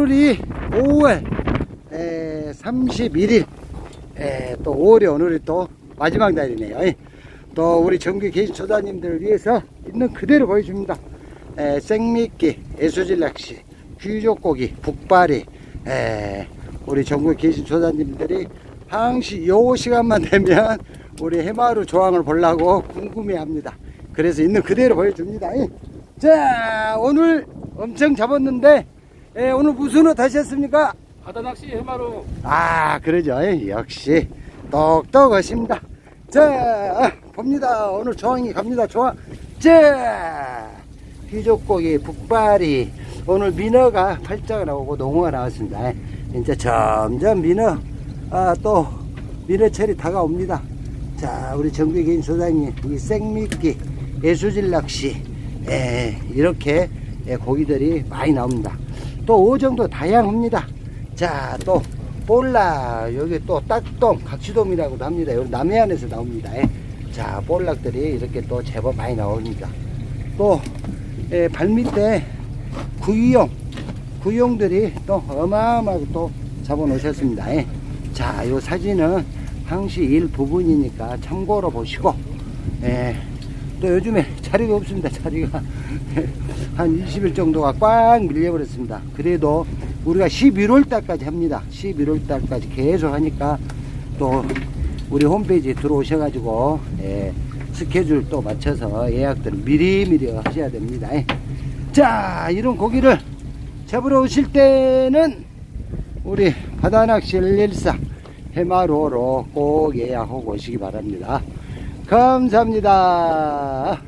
오늘이 5월 31일 또 5월에 오늘이 또 마지막 날이네요. 예. 또 우리 정규 계신 조사님들을 위해서 있는 그대로 보여줍니다. 에, 생미끼, 애수질 낚시, 귀족고기, 북발이 에, 우리 전국에 계신 조사님들이 항시 요 시간만 되면 우리 해마루 조항을 보려고 궁금해합니다. 그래서 있는 그대로 보여줍니다. 예. 자 오늘 엄청 잡았는데 에, 오늘 무슨 옷 하셨습니까? 바다 낚시 해마로 아 그러죠. 예, 역시 똑똑하십니다. 자 봅니다. 오늘 조항이 갑니다. 조항. 자 귀족고기 북발이 오늘 민어가 팔자가 나오고 농어가 나왔습니다. 예, 이제 점점 민어 아, 또 민어철이 다가옵니다. 자 우리 정규 개인 소장님 이 생미끼 예수질 낚시. 예, 이렇게 예, 고기들이 많이 나옵니다 또 오정도 다양합니다 자, 또 볼락 여기 또 딱돔 각시돔이라고도 합니다. 여기 남해안에서 나옵니다. 예. 자, 볼락들이 이렇게 또 제법 많이 나옵니다. 또 예, 발밑에 구이용 구이용들이 또 어마어마하게 또 잡아 놓으셨습니다. 예. 자, 요 사진은 항시 일 부분이니까 참고로 보시고 예. 또 요즘에 자리가 없습니다. 자리가 한 20일 정도가 꽉 밀려버렸습니다. 그래도 우리가 11월 달까지 합니다. 11월 달까지 계속 하니까 또 우리 홈페이지에 들어오셔가지고 예, 스케줄 또 맞춰서 예약들 미리미리 하셔야 됩니다. 예. 자, 이런 고기를 잡으러 오실 때는 우리 바다낚시 114 해마로로 꼭 예약하고 오시기 바랍니다. 감사합니다.